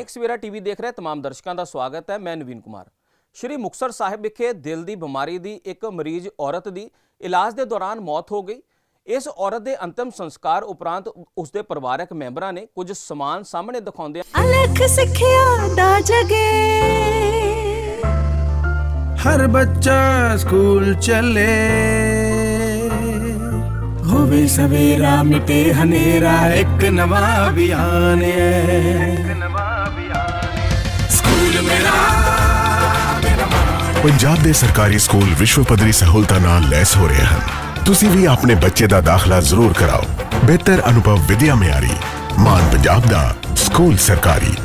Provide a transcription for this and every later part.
Dainik Savera TV ਦੇਖ ਰਹੇ तमाम ਦਰਸ਼ਕਾਂ ਦਾ ਸਵਾਗਤ ਹੈ ਮੈਂ ਨਵੀਨ ਕੁਮਾਰ ਸ਼੍ਰੀ ਮੁਕਤਸਰ ਸਾਹਿਬ ਵਿਖੇ ਦਿਲ ਦੀ ਬਿਮਾਰੀ ਦੀ ਇੱਕ ਮਰੀਜ਼ ਔਰਤ ਦੀ ਇਲਾਜ ਦੇ ਦੌਰਾਨ ਮੌਤ ਹੋ ਗਈ ਇਸ ਔਰਤ ਦੇ ਅੰਤਿਮ ਸੰਸਕਾਰ ਉਪਰੰਤ ਉਸ ਦੇ ਪਰਿਵਾਰਕ ਮੈਂਬਰਾਂ ਨੇ ਕੁਝ ਸਮਾਨ ਸਾਹਮਣੇ ਦਿਖਾਉਂਦੇ ਅਲਖ ਸਿੱਖਿਆ ਦਾ ਜਗੇ ਹਰ ਬੱਚਾ ਸਕੂਲ ਚੱਲੇ ਹੋਵੇ ਸਵੇਰਾ ਮਿਟੇ ਹਨੇਰਾ ਇੱਕ ਨਵਾਂ ਅਭਿਆਨ ਹੈ ਸਕੂਲ ਮੇਰਾ ਪੰਜਾਬ ਦੇ ਸਰਕਾਰੀ ਸਕੂਲ ਵਿਸ਼ਵ ਪੱਧਰੀ ਸਹੂਲਤਾਂ ਨਾਲ ਲੈਸ ਹੋ ਰਹੇ ਹਨ। ਤੁਸੀਂ ਵੀ ਆਪਣੇ ਬੱਚੇ ਦਾ ਦਾਖਲਾ ਜ਼ਰੂਰ ਕਰਾਓ। ਬਿਹਤਰ ਅਨੁਭਵ ਵਿਦਿਆ ਮਿਆਰੀ ਮਾਨ ਪੰਜਾਬ ਦਾ ਸਕੂਲ ਸਰਕਾਰੀ।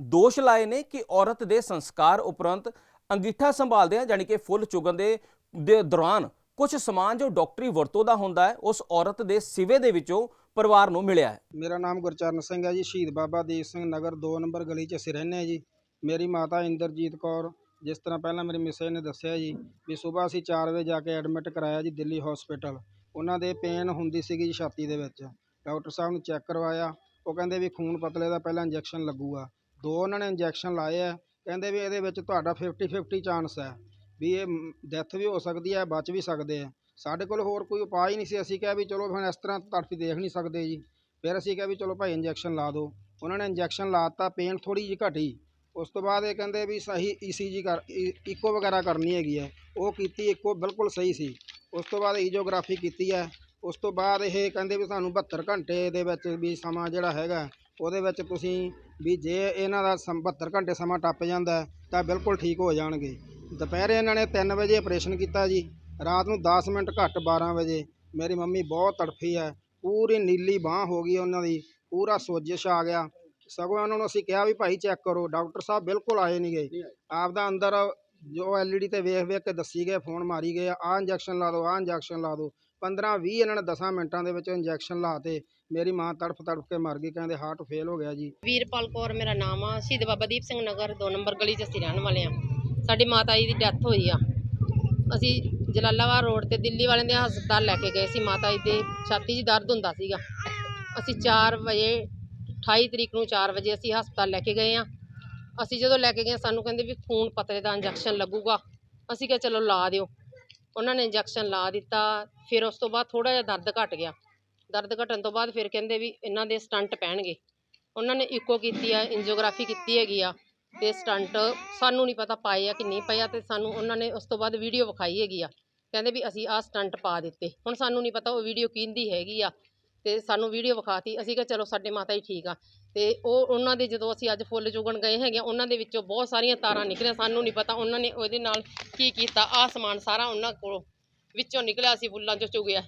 ਦੋਸ਼ ਲਾਏ ਨੇ ਕਿ ਔਰਤ ਦੇ ਸੰਸਕਾਰ ਉਪਰੰਤ ਅੰਗੀਠਾ ਸੰਭਾਲਦੇ ਆ ਯਾਨੀ ਕਿ ਫੁੱਲ ਚੁਗਣ ਦੇ ਦੇ ਦੌਰਾਨ ਕੁਝ ਸਮਾਨ ਜੋ ਡਾਕਟਰੀ ਵਰਤੋਂ ਦਾ ਹੁੰਦਾ ਹੈ ਉਸ ਔਰਤ ਦੇ ਸਿਵੇ ਦੇ ਵਿੱਚੋਂ ਪਰਿਵਾਰ ਨੂੰ ਮਿਲਿਆ ਹੈ। ਮੇਰਾ ਨਾਮ ਗੁਰਚਰਨ ਸਿੰਘ ਹੈ ਜੀ ਸ਼ਹੀਦ ਬਾਬਾ ਦੀਪ ਸਿੰਘ ਨਗਰ 2 ਨੰਬਰ ਗਲੀ 'ਚ ਅਸੀਂ ਰਹਿੰਦੇ ਹਾਂ ਜੀ। ਮੇਰੀ ਮਾਤਾ ਇੰਦਰਜੀਤ ਕੌਰ, ਜਿਸ ਤਰ੍ਹਾਂ ਪਹਿਲਾਂ ਮੇਰੀ ਮਿਸੇ ਨੇ ਦੱਸਿਆ ਜੀ ਵੀ ਸਵੇਰ ਅਸੀਂ ਚਾਰ ਵਜੇ ਜਾ ਕੇ ਐਡਮਿਟ ਕਰਵਾਇਆ ਜੀ ਦਿੱਲੀ ਹੋਸਪਿਟਲ ਉਹਨਾਂ ਦੇ ਪੇਨ ਹੁੰਦੀ ਸੀਗੀ ਜੀ ਛਾਤੀ ਦੇ ਵਿੱਚ। ਡਾਕਟਰ ਸਾਹਿਬ ਨੂੰ ਚੈੱਕ ਕਰਵਾਇਆ। ਉਹ ਕਹਿੰਦੇ ਵੀ ਖੂਨ ਪਤਲੇ ਦਾ ਪਹਿਲਾਂ ਇੰਜੈਕਸ਼ਨ ਲੱਗੂਗਾ। ਦੋ ਉਹਨਾਂ ਨੇ ਇੰਜੈਕਸ਼ਨ ਲਾਏ ਹੈ ਕਹਿੰਦੇ ਵੀ ਇਹਦੇ ਵਿੱਚ ਤੁਹਾਡਾ 50 50 ਚਾਂਸ ਹੈ ਵੀ ਇਹ ਡੈਥ ਵੀ ਹੋ ਸਕਦੀ ਹੈ, ਬਚ ਵੀ ਸਕਦੇ ਆ। ਸਾਡੇ ਕੋਲ ਹੋਰ ਕੋਈ ਉਪਾਅ ਹੀ ਨਹੀਂ ਸੀ। ਅਸੀਂ ਕਿਹਾ ਵੀ ਚਲੋ ਹੁਣ ਇਸ ਤਰ੍ਹਾਂ ਤੜਫੀ ਦੇਖ ਨਹੀਂ ਸਕਦੇ ਜੀ। ਫਿਰ ਅਸੀਂ ਕਿਹਾ ਵੀ ਚਲੋ ਭਾਈ ਇੰਜੈਕਸ਼ਨ ਲਾ ਦਿਓ। ਉਹਨਾਂ ਨੇ ਇੰਜੈਕਸ਼ਨ ਲਾਤਾ ਪੇਨ ਥੋੜੀ ਜਿਹੀ ਘਟੀ। ਉਸ ਤੋਂ ਬਾਅਦ ਇਹ ਕਹਿੰਦੇ ਵੀ ਸਹੀ ਈਸੀਜੀ ਕਰ ਇਕੋ ਵਗੈਰਾ ਕਰਨੀ ਹੈਗੀ ਹੈ। ਉਹ ਕੀਤੀ ਇਕੋ ਬਿਲਕੁਲ ਸਹੀ ਸੀ। ਉਸ ਤੋਂ ਬਾਅਦ ਈਜੋਗ੍ਰਾਫੀ ਕੀਤੀ ਹੈ। ਉਸ ਤੋਂ ਬਾਅਦ ਇਹ ਕਹਿੰਦੇ ਵੀ ਸਾਨੂੰ 72 ਘੰਟੇ ਦੇ ਵਿੱਚ ਵੀ ਸਮਾਂ ਜਿਹੜਾ ਹੈਗਾ, ਉਹਦੇ ਵਿੱਚ ਤੁਸੀਂ ਵੀ ਜੇ ਇਹਨਾਂ ਦਾ ਸਮ- 72 ਘੰਟੇ ਸਮਾਂ ਟੱਪ ਜਾਂਦਾ ਤਾਂ ਬਿਲਕੁਲ ਠੀਕ ਹੋ ਜਾਣਗੇ। ਦੁਪਹਿਰੇ ਇਹਨਾਂ ਨੇ 3 ਵਜੇ ਆਪਰੇਸ਼ਨ ਕੀਤਾ ਜੀ। ਰਾਤ ਨੂੰ 10 ਮਿੰਟ ਘੱਟ 12 ਵਜੇ। ਮੇਰੀ ਮੰਮੀ ਬਹੁਤ ਤੜਫੀ ਹੈ। ਪੂਰੀ ਨੀਲੀ ਬਾਹ ਹੋ ਗਈ ਉਹਨਾਂ ਦੀ। ਪੂਰਾ ਸੋਜਿਸ਼ ਆ ਗਿਆ। ਸਗੋਂ ਉਹਨਾਂ ਨੂੰ ਅਸੀਂ ਕਿਹਾ ਵੀ ਭਾਈ ਚੈੱਕ ਕਰੋ ਡਾਕਟਰ ਸਾਹਿਬ ਬਿਲਕੁਲ ਆਏ ਨਹੀਂ ਗਏ ਆਪਦਾ ਅੰਦਰ ਜੋ ਐਲਈਡੀ ਤੇ ਵੇਖ ਵੇਖ ਕੇ ਦੱਸੀ ਗਏ ਫੋਨ ਮਾਰੀ ਗਏ ਆਹ ਇੰਜੈਕਸ਼ਨ ਲਾ ਦਿਓ ਆਹ ਇੰਜੈਕਸ਼ਨ ਲਾ ਦਿਓ 15 20 ਇਹਨਾਂ ਨੇ 10 ਮਿੰਟਾਂ ਦੇ ਵਿੱਚ ਇੰਜੈਕਸ਼ਨ ਲਾਤੇ ਮੇਰੀ ਮਾਂ ਤੜਫ ਤੜਫ ਕੇ ਮਰ ਗਈ ਕਹਿੰਦੇ ਹਾਰਟ ਫੇਲ ਹੋ ਗਿਆ ਜੀ। ਵੀਰਪਾਲ ਕੌਰ ਮੇਰਾ ਨਾਮ ਆ ਸ਼ਹੀਦ ਬਾਬਾ ਦੀਪ ਸਿੰਘ ਨਗਰ 2 ਨੰਬਰ ਗਲੀ 'ਚ ਅਸੀਂ ਰਹਿਣ ਵਾਲੇ ਆ। ਸਾਡੀ ਮਾਤਾ ਜੀ ਦੀ ਡੈਥ ਹੋਈ ਆ। ਅਸੀਂ ਜਲਾਲਾਬਾਦ ਰੋਡ ਤੇ ਦਿੱਲੀ ਵਾਲਿਆਂ ਦੇ ਹਸਪਤਾਲ ਲੈ ਕੇ ਗਏ ਸੀ ਮਾਤਾ ਜੀ ਦੇ ਛਾਤੀ 'ਚ ਦਰਦ ਹੁੰਦਾ ਸੀਗਾ। ਅਸੀਂ 4 ਵਜੇ 28 ਤਰੀਕ ਨੂੰ 4 ਵਜੇ ਅਸੀਂ ਹਸਪਤਾਲ ਲੈ ਕੇ ਗਏ ਆ ਅਸੀਂ ਜਦੋਂ ਲੈ ਕੇ ਗਏ ਸਾਨੂੰ ਕਹਿੰਦੇ ਵੀ ਖੂਨ ਪਤਲੇ ਦਾ ਇੰਜੈਕਸ਼ਨ ਲੱਗੂਗਾ। ਅਸੀਂ ਕਿਹਾ ਚਲੋ ਲਾ ਦਿਓ। ਉਹਨਾਂ ਨੇ ਇੰਜੈਕਸ਼ਨ ਲਾ ਦਿੱਤਾ। ਫਿਰ ਉਸ ਤੋਂ ਬਾਅਦ ਥੋੜਾ ਜਿਹਾ ਦਰਦ ਘਟ ਗਿਆ। ਦਰਦ ਘਟਣ ਤੋਂ ਬਾਅਦ ਫਿਰ ਕਹਿੰਦੇ ਵੀ ਇਹਨਾਂ ਦੇ ਸਟੰਟ ਪੈਣਗੇ। ਉਹਨਾਂ ਨੇ ਇਕੋ ਕੀਤੀ ਆ ਇੰਜੀਓਗ੍ਰਾਫੀ ਕੀਤੀ ਹੈਗੀ ਆ ਤੇ ਸਟੰਟ ਸਾਨੂੰ ਨਹੀਂ ਪਤਾ ਪਾਏ ਆ ਕਿ ਨਹੀਂ ਪਏ ਆ ਤੇ ਸਾਨੂੰ ਉਹਨਾਂ ਨੇ ਉਸ ਤੋਂ ਬਾਅਦ ਵੀਡੀਓ ਵਿਖਾਈ ਹੈਗੀ ਆ। ਕਹਿੰਦੇ ਵੀ ਅਸੀਂ ਆਹ ਸਟੰਟ ਪਾ ਦਿੱਤੇ। ਹੁਣ ਸਾਨੂੰ ਨਹੀਂ ਪਤਾ ਉਹ ਵੀਡੀਓ ਕਿਹਦੀ ਹੈਗੀ ਆ। ਤੇ ਸਾਨੂੰ ਵੀਡੀਓ ਵਿਖਾਤੀ। ਅਸੀਂ ਕਿਹਾ ਚਲੋ ਸਾਡੇ ਮਾਤਾ ਹੀ ਠੀਕ ਆ। ਤੇ ਉਹ ਉਹਨਾਂ ਦੇ ਜਦੋਂ ਅਸੀਂ ਅੱਜ ਫੁੱਲ ਚੁਗਣ ਗਏ ਹੈਗੇ ਆ, ਉਹਨਾਂ ਦੇ ਵਿੱਚੋਂ ਬਹੁਤ ਸਾਰੀਆਂ ਤਾਰਾਂ ਨਿਕਲੀਆਂ। ਸਾਨੂੰ ਨਹੀਂ ਪਤਾ ਉਹਨਾਂ ਨੇ ਉਹਦੇ ਨਾਲ ਕੀ ਕੀਤਾ। ਆਹ ਸਮਾਨ ਸਾਰਾ ਉਹਨਾਂ ਕੋਲੋਂ ਵਿੱਚੋਂ ਨਿਕਲਿਆ ਸੀ ਫੁੱਲਾਂ ਚੋਂ ਚੁਗਿਆ।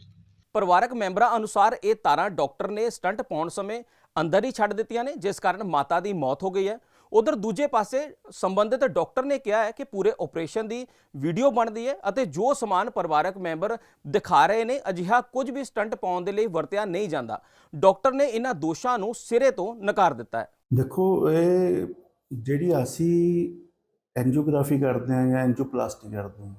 ਪਰਿਵਾਰਕ ਮੈਂਬਰਾਂ ਅਨੁਸਾਰ ਇਹ ਤਾਰਾਂ ਡਾਕਟਰ ਨੇ ਸਟੰਟ ਪਾਉਣ ਸਮੇਂ ਅੰਦਰ ਹੀ ਛੱਡ ਦਿੱਤੀਆਂ ਨੇ ਜਿਸ ਕਾਰਨ ਮਾਤਾ ਦੀ ਮੌਤ ਹੋ ਗਈ ਹੈ। ਉਧਰ ਦੂਜੇ ਪਾਸੇ ਸੰਬੰਧਿਤ ਡਾਕਟਰ ਨੇ ਕਿਹਾ ਹੈ ਕਿ ਪੂਰੇ ਆਪਰੇਸ਼ਨ ਦੀ ਵੀਡੀਓ ਬਣਦੀ ਹੈ ਅਤੇ ਜੋ ਸਮਾਨ ਪਰਿਵਾਰਕ ਮੈਂਬਰ ਦਿਖਾ ਰਹੇ ਨੇ, ਅਜਿਹਾ ਕੁਝ ਵੀ ਸਟੰਟ ਪਾਉਣ ਦੇ ਲਈ ਵਰਤਿਆ ਨਹੀਂ ਜਾਂਦਾ। ਡਾਕਟਰ ਨੇ ਇਹਨਾਂ ਦੋਸ਼ਾਂ ਨੂੰ ਸਿਰੇ ਤੋਂ ਨਕਾਰ ਦਿੱਤਾ ਹੈ। ਦੇਖੋ, ਇਹ ਜਿਹੜੀ ਅਸੀਂ ਐਂਜੀਓਗ੍ਰਾਫੀ ਕਰਦੇ ਹਾਂ ਜਾਂ ਐਂਜੀਓਪਲਾਸਟੀ ਕਰਦੇ ਹਾਂ,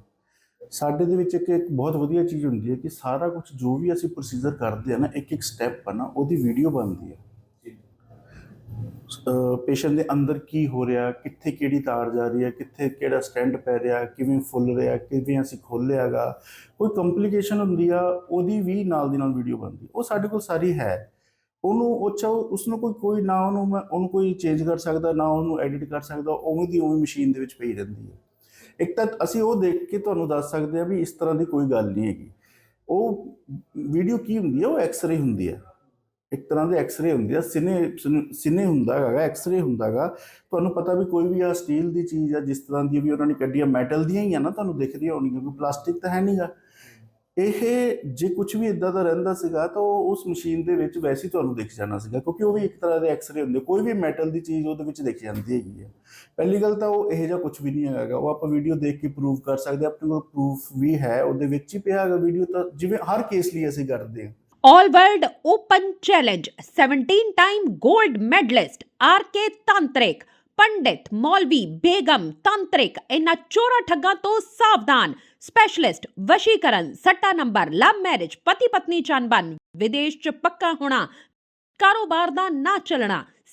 ਸਾਡੇ ਦੇ ਵਿੱਚ ਇੱਕ ਇੱਕ ਬਹੁਤ ਵਧੀਆ ਚੀਜ਼ ਹੁੰਦੀ ਹੈ ਕਿ ਸਾਰਾ ਕੁਝ ਜੋ ਵੀ ਅਸੀਂ ਪ੍ਰੋਸੀਜਰ ਕਰਦੇ ਆ ਨਾ, ਇੱਕ ਇੱਕ ਸਟੈਪ ਆ ਨਾ, ਉਹਦੀ ਵੀਡੀਓ ਬਣਦੀ ਹੈ। ਪੇਸ਼ੈਂਟ ਦੇ ਅੰਦਰ ਕੀ ਹੋ ਰਿਹਾ, ਕਿੱਥੇ ਕਿਹੜੀ ਤਾਰ ਜਾ ਰਹੀ ਹੈ, ਕਿੱਥੇ ਕਿਹੜਾ ਸਟੈਂਡ ਪੈ ਰਿਹਾ, ਕਿਵੇਂ ਫੁੱਲ ਰਿਹਾ, ਕਿਵੇਂ ਅਸੀਂ ਖੋਲ੍ਹਿਆਗਾ, ਕੋਈ ਕੰਪਲਿਕੇਸ਼ਨ ਹੁੰਦੀ ਆ, ਉਹਦੀ ਵੀ ਨਾਲ ਦੀ ਨਾਲ ਵੀਡੀਓ ਬਣਦੀ। ਉਹ ਸਾਡੇ ਕੋਲ ਸਾਰੀ ਹੈ। ਉਹਨੂੰ ਉਹ ਚਾ ਉਸ ਨੂੰ ਕੋਈ ਕੋਈ ਨਾ ਉਹਨੂੰ ਮੈਂ, ਉਹਨੂੰ ਕੋਈ ਚੇਂਜ ਕਰ ਸਕਦਾ, ਨਾ ਉਹਨੂੰ ਐਡਿਟ ਕਰ ਸਕਦਾ, ਉਵੇਂ ਦੀ ਉਵੇਂ ਮਸ਼ੀਨ ਦੇ ਵਿੱਚ ਪਈ ਰਹਿੰਦੀ ਹੈ ਇੱਕ ਤਾਂ ਅਸੀਂ ਉਹ ਦੇਖ ਕੇ ਤੁਹਾਨੂੰ ਦੱਸ ਸਕਦੇ ਆ ਵੀ ਇਸ ਤਰ੍ਹਾਂ ਦੀ ਕੋਈ ਗੱਲ ਨਹੀਂ ਹੈਗੀ। ਉਹ ਵੀਡੀਓ ਕੀ ਹੁੰਦੀ ਹੈ ਉਹ ਐਕਸ-ਰੇ ਹੁੰਦੀ ਹੈ ਇੱਕ ਤਰ੍ਹਾਂ ਦੇ ਐਕਸ-ਰੇ ਹੁੰਦੀ ਆ, ਸਿਨੇ ਸਿਨੇ ਹੁੰਦਾ ਹੈਗਾ ਐਕਸ-ਰੇ ਹੁੰਦਾਗਾ ਤੁਹਾਨੂੰ ਪਤਾ ਵੀ ਕੋਈ ਵੀ ਆ ਸਟੀਲ ਦੀ ਚੀਜ਼ ਆ, ਜਿਸ ਤਰ੍ਹਾਂ ਦੀ ਵੀ ਉਹਨਾਂ ਨੇ ਕੱਢੀ ਆ ਮੈਟਲ ਦੀਆਂ ਹੀ ਆ ਨਾ, ਤੁਹਾਨੂੰ ਦਿਖਦੀਆਂ ਹੋਣਗੀਆਂ, ਕਿਉਂਕਿ ਪਲਾਸਟਿਕ ਤਾਂ ਹੈ ਨਹੀਂਗਾ ਇਹ ਜੇ ਕੁਝ ਵੀ ਇਦਾਂ ਦਾ ਰਹਿੰਦਾ ਸੀਗਾ, ਤਾਂ ਉਹ ਉਸ ਮਸ਼ੀਨ ਦੇ ਵਿੱਚ ਵੈਸੇ ਹੀ ਤੁਹਾਨੂੰ ਦਿਖ ਜਾਣਾ ਸੀਗਾ, ਕਿਉਂਕਿ ਉਹ ਵੀ ਇੱਕ ਤਰ੍ਹਾਂ ਦੇ ਐਕਸ-ਰੇ ਹੁੰਦੇ ਕੋਈ ਵੀ ਮੈਟਲ ਦੀ ਚੀਜ਼ ਉਹਦੇ ਵਿੱਚ ਦਿਖ ਜਾਂਦੀ ਹੈਗੀ ਹੈ ਪਹਿਲੀ ਗੱਲ ਤਾਂ ਉਹ ਇਹੋ ਜਿਹਾ ਕੁਝ ਵੀ ਨਹੀਂ ਹੈਗਾ। ਉਹ ਆਪਾਂ ਵੀਡੀਓ ਦੇਖ ਕੇ ਪ੍ਰੂਵ ਕਰ ਸਕਦੇ ਆਪਣੇ ਕੋਲ ਪ੍ਰੂਫ ਵੀ ਹੈ, ਉਹਦੇ ਵਿੱਚ ਹੀ ਪਿਆ ਹੈਗਾ ਵੀਡੀਓ ਤਾਂ, ਜਿਵੇਂ ਹਰ ਕੇਸ ਲਈ ਅਸੀਂ ਕਰਦੇ ਹਾਂ All World Open Challenge 17 time gold medalist RK Tantrik ਪੰਡਿਤ ਮੌਲਵੀ ਬੇਗਮ ਤਾਂਤਰਿਕ ਇਹਨਾਂ ਚੋਰਾ ਠੱਗਾਂ ਤੋਂ ਸਾਵਧਾਨ ਸਪੈਸ਼ਲਿਸਟ ਵਸ਼ੀਕਰਨ ਸੱਟਾ ਨੰਬਰ ਲਵ ਮੈਰਿਜ ਪਤੀ ਪਤਨੀ ਚੰਬਨ ਵਿਦੇਸ਼ ਚ ਪੱਕਾ ਹੋਣਾ ਕਾਰੋਬਾਰ ਦਾ ਨਾ ਚੱਲਣਾ